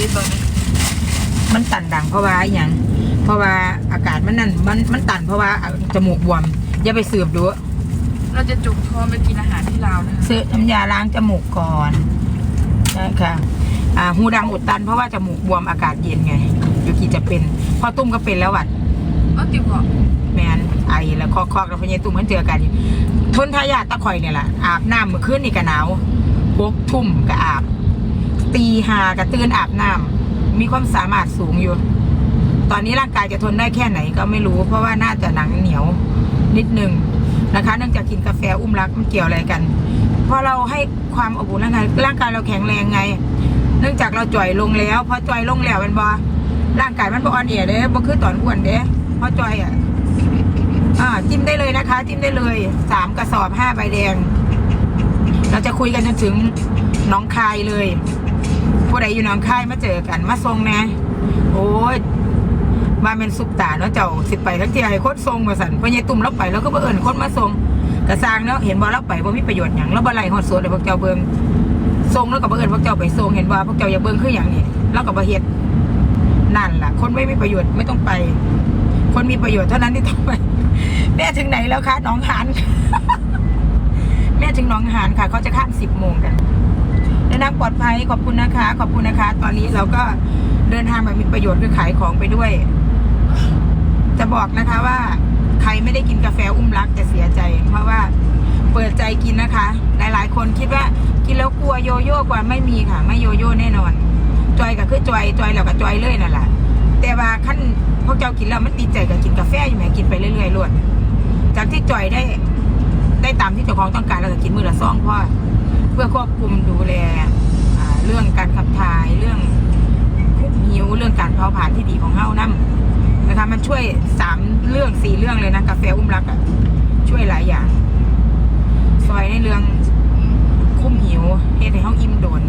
ชีวิตตอนนี้มันตันดังเพราะว่าอหย่าง เพราะว่าอากาศมันนั่นมันมันตันเพราะว่าจมูกบวม อย่าไปสืบดูเราจะจุกท้องไปกินอาหารที่ลาวนะคะซื้อน้ำยาล้างจมูกก่อนใช่ค่ะอ่าหูดังอุดตันเพราะว่าจมูกบวมอากาศเย็นไงยูกิจะเป็นพอตุ้มก็เป็นแล้วอะก็ติวเหรอแมนไอแล้วคอกคอกแล้วพอเยตุ้มมันเจอกันอยู่ทนทายาทตะข่อยเนี่ยแหละอาบน้ำเมื่อคืนนี่ก็หนาวพกทุ่มก็อาบ ตีหาก็ตื่นอาบน้ำมีความสามารถสูงอยู่ ตอนนี้ร่างกายจะทนได้แค่ไหนก็ไม่รู้ เพราะว่าน่าจะหนังเหนียวนิดนึงนะคะ เนื่องจากกินกาแฟอุ้มรักมันเกี่ยวอะไรกันพอเราให้ความอบอุ่นร่างกายร่างกายเราแข็งแรงไง เนื่องจากเราจ่อยลงแล้วพอจ่อยลงแล้วมันบอร่างกายมันบออ่อนเอียเด้บ่คือตอนอ้วนเด้พอจ่อยอะอ่าจิ้มได้เลยนะคะ จิ้มได้เลยสามกระสอบห้าใบแดง เราจะคุยกันจนถึงน้องคายเลย ใดอยู่หน้องคายมาเจอกันมาทรงนะโอ้ยว่าเป็นสุปตาเนาะเจ้าสิไปทั้งที่ไอ้โคตรทรงมาสั่นพอใหญ่ตุ่มเราไปแล้วก็บ่เอิญคนมาทรงกระซางเนาะเห็นบ่เราไปบ่มีประโยชน์หยังเราบ่ไล่ฮอดสวนเลยพวกเจ้าเบิ่งทรงแล้วก็บ่เอิญพวกเจ้าไปทรงเห็นบ่พวกเจ้าอย่าเบิ่งคืออย่างนี้เราก็บ่เฮ็ดนั่นล่ะ คนไม่มีประโยชน์ไม่ต้องไป คนมีประโยชน์เท่านั้นที่ต้องไปแม่ถึงไหนแล้วคะหน้องหานแม่ถึงหน้องหานค่ะเขาจะข้ามสิบโมงกัน นทางปลอดภัยขอบคุณนะคะ ขอบคุณนะคะ ตอนนี้เราก็เดินทางแบบมีประโยชน์คือขายของไปด้วย จะบอกนะคะว่า ใครไม่ได้กินกาแฟอุ้มรักจะเสียใจ เพราะว่าเปิดใจกินนะคะ หลายๆ คนคิดว่ากินแล้วกลัวโยโย่กว่าไม่มีค่ะ ไม่โยโย่แน่นอน จอยก็คือจอยจอยแล้วก็จอยเลยนั่นแหละแต่ว่าขั้นพวกเจ้ากินแล้วมันติดใจกับกินกาแฟอยู่ไหมกินไปเรื่อยๆรวดจากที่จอยได้ ได้ตามที่เจ้าของต้องการแล้วก็กินมือละซองเพราะ เพื่อควบคุมดูแลเรื่องการขับถ่ายเรื่องหิวเรื่องการเผาผลาญที่ดีของเฮานั่นะคะมันช่วยสามเรื่องสี่เรื่องเลยนะกาแฟอุ้มรักอะช่วยหลายอย่าง ซอยในเรื่องคุ้มหิวเฮ็ดให้เฮาอิ่มโดน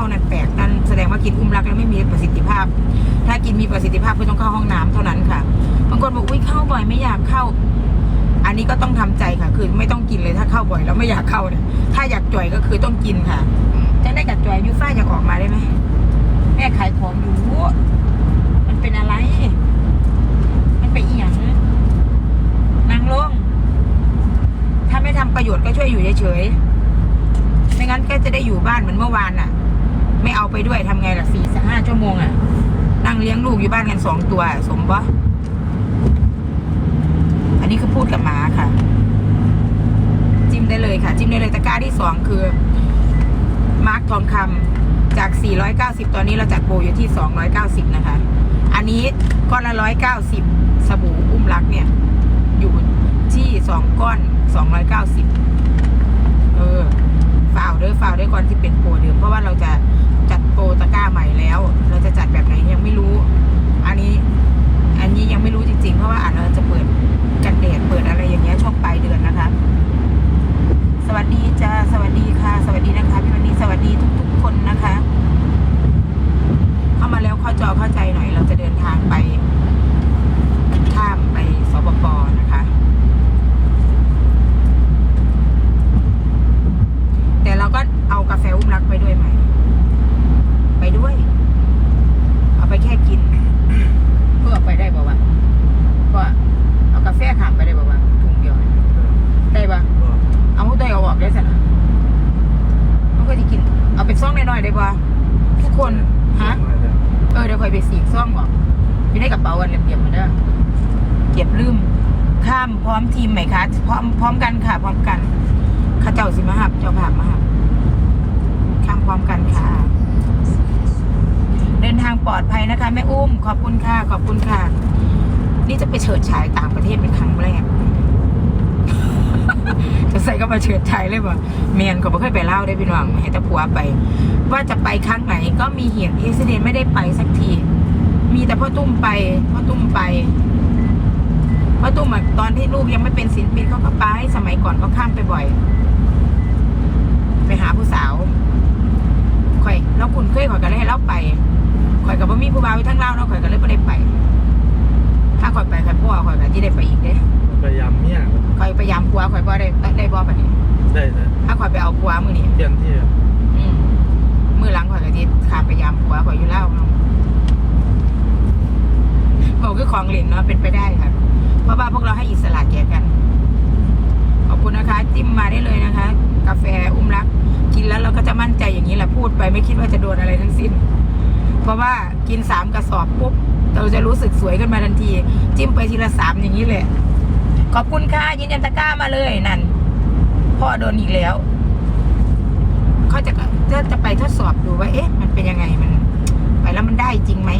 เอาถ้าไม่เข้านั่นแปลกนั่นแสดงว่ากินอุ้มรักแล้วไม่มีประสิทธิภาพ ถ้ากินมีประสิทธิภาพก็ต้องเข้าห้องน้ำเท่านั้นค่ะบางคนบอกอุ้ยเข้าบ่อยไม่อยากเข้า อันนี้ก็ต้องทำใจค่ะ คือไม่ต้องกินเลยถ้าเข้าบ่อยแล้วไม่อยากเข้าเนี่ยถ้าอยากจ่อยก็คือต้องกินค่ะจะได้กับจ่อยยูฟ่าอยากออกมาได้ไหมแม่ขายของอยู่มันเป็นอะไร มันเป็นอีหยังนางลงถ้าไม่ทำประโยชน์ก็ช่วยอยู่เฉยๆไม่งั้นก็จะได้อยู่บ้านเหมือนเมื่อวานน่ะ ไม่เอาไปด้วยทำไงล่ะสี่ห้าชั่วโมงอะ นั่งเลี้ยงลูกอยู่บ้านกันสองตัวสมปะอันนี้คือพูดกับหมาค่ะ จิ้มได้เลยค่ะ จิ้มได้เลยตะกร้าที่สองคือ มาร์กทองคำจาก 490 ตอนนี้เราจัดโปรอยู่ที่ 290 นะคะ อันนี้ก้อนละ 190 สบู่อุ้มรักเนี่ย อยู่ที่ 2 ก้อน 290 ไปข้ามไปสปปนะคะ แต่เราก็เอากาแฟอุ้มรักไปด้วยไหม ไปด้วย เอาไปแค่กินเพื่อเอาไปได้บ่าวะก็เอากาแฟขามไปได้บ่าวะถุงเดียวได้ปะเอาตัวเอาออกได้สินะมันก็จะกิน เอาเป็นซ่องน้อยๆได้ปะทุกคนฮะเออเดี๋ยวคอยไปสีกซ่องก่อน อยู่ในกระเป๋าอันเรียบๆมาเด้อเก็บลืม ข้ามพร้อมทีมไหมคะพร้อมพร้อมกันค่ะ พร้อมกันข้าเจ้าสิมาหับเจ้าภาพมาหับข้ามพร้อมกันค่ะ เดินทางปลอดภัยนะคะแม่อุ้ม ขอบคุณค่ะ ขอบคุณค่ะ นี่จะไปเฉิดฉายต่างประเทศเป็นครั้งแรกจะใส่ก็มาเฉิดฉายเลยบ่เมียนก็ไม่เคยไปเล่าได้พี่น้องให้ต่ผัวไป ว่าจะไปครั้งไหนก็มีเหตุอุบิเหตุไม่ได้ไปสักที มีแต่พ่อตุ้มไปพ่อตุ้มไปพ่อตุ้มอะตอนที่ลูกยังไม่เป็นศิลปินเขาก็ไป สมัยก่อนเขาข้ามไปบ่อย ไปหาผู้สาวข่อยแล้วคุณเคยข่อยก็เลยให้เล่าไปข่อยกับว่ามีผู้บ่าวอยู่ทั้งเล่าวเนาะข่อยก็เลยไม่ได้ไป ถ้าข่อยไปข่อยพ่อข่อยก็ที่ได้ไปอีกเด้พยายามเนี่ยข่อยพยายามปัวข่อยบ่ได้ได้บ่ปานนี้ได้นะถ้าข่อยไปเอาปัวมื้อนี้เที่ยงที่อืมมื้อหลังข่อยก็สิขามพยายามปัวข่อยอยู่เล่าวเนาะ บอกคือของเหลนเนาะเป็นไปได้ค่ะ เพราะว่าพวกเราให้อิสระแก่กัน ขอบคุณนะคะ จิ้มมาได้เลยนะคะ กาแฟอุ้มรัก กินแล้วเราก็จะมั่นใจอย่างนี้แหละพูดไปไม่คิดว่าจะโดนอะไรทั้งสิ้น เพราะว่ากินสามกระสอบปุ๊บเราจะรู้สึกสวยขึ้นมาทันที จิ้มไปทีละสามอย่างนี้เลยขอบคุณค่ะยืนยันตะก้ามาเลยนั่นพ่อโดนอีกแล้วเขาจะจะจะไปทดสอบดูว่า เอ๊ะ มันเป็นยังไงมัน ไปแล้วมันได้จริงไหม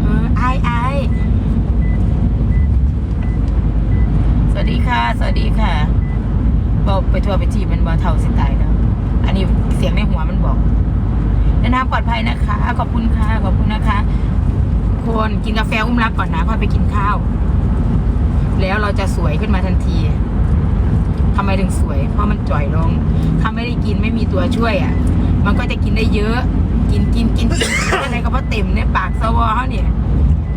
เออไอายอายสวั สวัสดีค่ะบอกไปทัวร์ไปจีบมันบอเท่าสิตายแล้วอันนี้เสียงในหัวมันบอกเดินทางปลอดภัยนะคะ ขอบคุณค่ะ ขอบคุณนะคะ คนกินกาแฟอุ้มรักก่อนนะค่อยไปกินข้าว แล้วเราจะสวยขึ้นมาทันทีทำไมถึงสวย เพราะมันจ่อยลง ถ้าไม่ได้กินไม่มีตัวช่วยอะ มันก็จะกินได้เยอะ กินกินกินกินอะไรก็เพราะเต็มในปากสวอเขาเนี่ย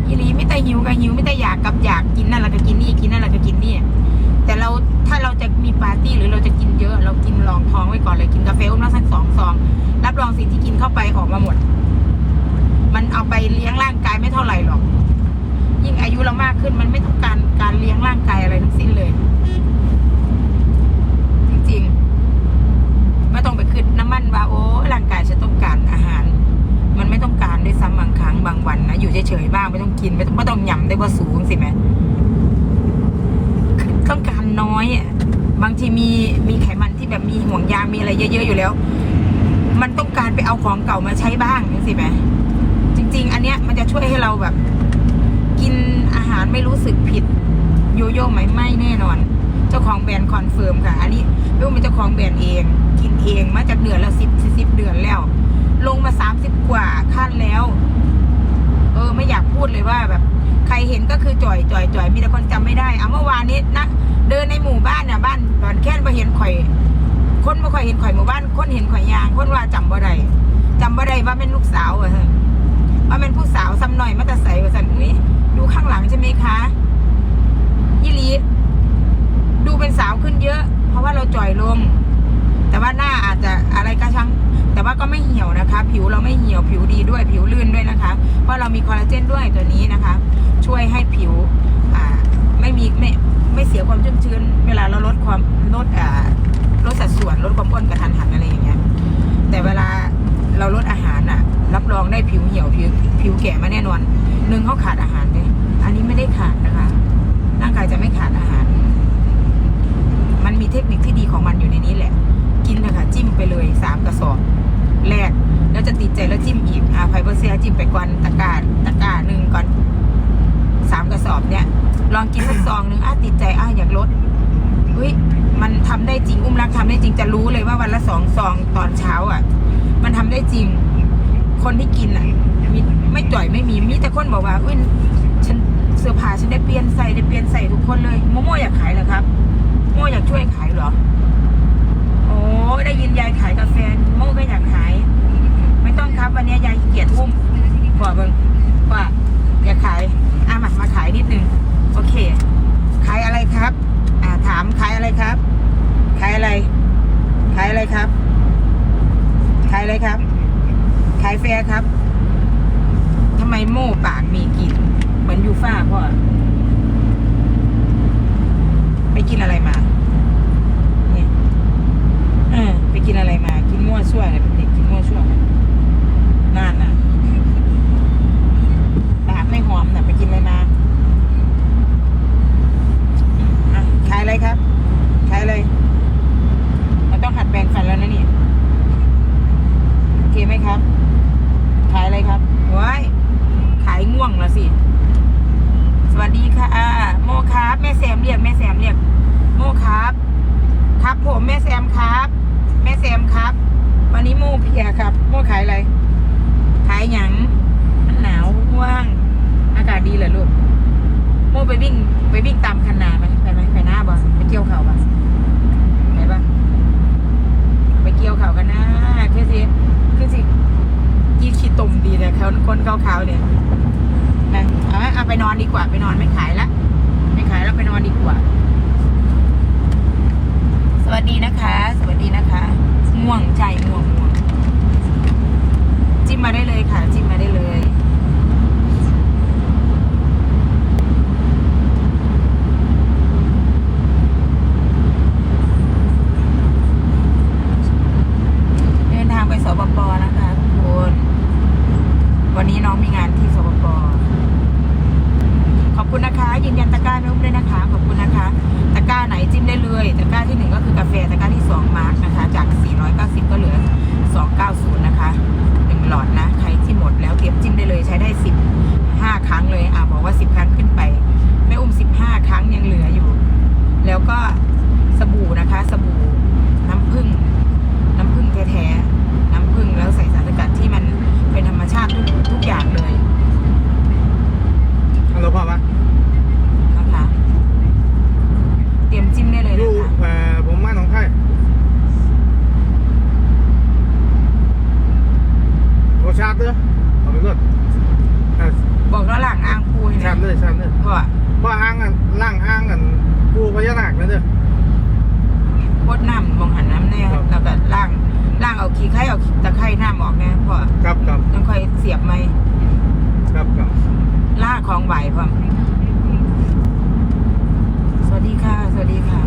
ยีรีไม่แต่หิวก็หิวไม่แต่อยากกับอยากกินนั่นแหละก็กินนี่กินนั่นแหละก็กินนี่ แต่เราถ้าเราจะมีปาร์ตี้หรือเราจะกินเยอะ เรากินรองท้องไว้ก่อนเลยกินกาแฟอุ้มละสักสองซองรับรองสิ่งที่กินเข้าไปออกมาหมด มันเอาไปเลี้ยงร่างกายไม่เท่าไหร่หรอก ยิ่งอายุเรามากขึ้นมันไม่ต้องการการเลี้ยงร่างกายอะไรทั้งสิ้นเลย จริงๆไม่ต้องไปคิดน้ำมันว่าโอ้ร่างกายฉันต้องการอาหาร มันไม่ต้องการด้วยซ้ำบางครั้งบางวันนะอยู่เฉยๆบ้างไม่ต้องกินไม่ต้องไม่ต้องหยำได้ว่าสูงสิแม่ ต้องการน้อยอะ บางทีมีมีไขมันที่แบบมี ห่วงยางมีอะไรเยอะๆอยู่แล้ว มันต้องการไปเอาของเก่ามาใช้บ้างนี่สิไหมจริง ๆ อันเนี้ยมันจะช่วยให้เราแบบ กินอาหารไม่รู้สึกผิดโยโย่ไหมไม่แน่นอน เจ้าของแบรนด์คอนเฟิร์มค่ะ อันนี้ลูกเป็นเจ้าของแบรนด์เอง กินเองมาจากเดือนละสิบสิบเดือนแล้ว ลงมาสามสิบกว่าขั้นแล้ว เออ ไม่อยากพูดเลยว่าแบบใครเห็นก็คือจ่อยจ่อยจ่อยมีแต่คนจำไม่ได้เอาเมื่อวานนี้นะเดินในหมู่บ้านเนี่ยบ้านตอนแค่มาเห็นข่อย คนมาข่อยเห็นข่อยหมู่บ้านคนเห็นข่อยยางคนว่าจำบ่ได้จำบ่ได้ว่าเป็นลูกสาวอะฮะว่าเป็นผู้สาวซ้ำหน่อยมาแต่ใส่ว่าสันอุ้ยดูข้างหลังใช่ไหมคะยี่ลีดูเป็นสาวขึ้นเยอะ เพราะว่าเราจ่อยลง แต่ว่าหน้าอาจจะอะไรก็ช่างแต่ว่าก็ไม่เหี่ยวนะคะ ผิวเราไม่เหี่ยวผิวดีด้วยผิวลื่นด้วยนะคะ เพราะเรามีคอลลาเจนด้วยตัวนี้นะคะ ช่วยให้ผิวไม่มีไม่ไม่เสียความชุ่มชื้น เวลาเราลดความลดอ่า ลดสัดส่วนลดความอ้วนกระทันหันอะไรอย่างเงี้ยแต่เวลาเราลดอาหารอะ รับรองได้ผิวเหี่ยวผิวผิวแก่มาแน่นอนหนึ่งเขาขาดอาหารเลยอันนี้ไม่ได้ขาดนะคะ ร่างกายจะไม่ขาดอาหาร มันมีเทคนิคที่ดีของมันอยู่ในนี้แหละ กินเถอะคะจิ้มไปเลยสามกระสอบแรกแล้วจะติดใจแล้วจิ้มอีกอ่าไฟเบอร์เซียจิ้มไปก่อนตะกร้าตะกร้าหนึ่งก่อนสามกระสอบเนี่ย ลองกินสักซองหนึ่งอะติดใจอะอยากลดเฮ้ยมันทำได้จริงอุ้มรัก ทำได้จริงจะรู้เลยว่าวันละสองซองตอนเช้าอะ มันทำได้จริง คนที่กินอะมีไม่จ่อยไม่มีมีแต่คนบอกว่าอุ้ยฉันเสื้อผ้าฉันได้เปลี่ยนใส่ได้เปลี่ยนใส่ทุกคนเลยโมโมอยากขายเหรอครับโมอยากช่วยขายเหรอโอ้ได้ยินยายขายกาแฟโมก็อยากขาย ไม่ต้องครับวันนี้ยายเกียจอุ้มบอกเบิ่งว่าอยากขายอะมามาขายนิดนึงโอเค ขายอะไรครับ อ่าถามขายอะไรครับ ขายอะไร ขายอะไรครับ ขายอะไรครับ ครับทำไมโม่ปากมีกลิ่นเหมือนยูฟ่าพ่อ ดีเลยลูกโมไปวิ่ง ไปวิ่งตามคันนาไหมไปไหมไปหน้าบอสไปเกี่ยวเขาบอสไปปะไปเกี่ยวเขากันนะคือสิคือสิยีขี้ตุ่มดีเลยเขาคนเขาเขเนี่ยนะเอาเอาไปนอนดีกว่า ไปนอนไม่ขายละไม่ขายแล้วไปนอนดีกว่า สวัสดีนะคะ สวัสดีนะคะง่วงใจง่วงง่วงจิ้มมาได้เลยค่ะ จิ้มมาได้เลย น้ำออกแน่พ่อครับครับยังค่อยเสียบไหมครับครับล่าของไหวพ่อสวัสดีค่ะ สวัสดีค่ะ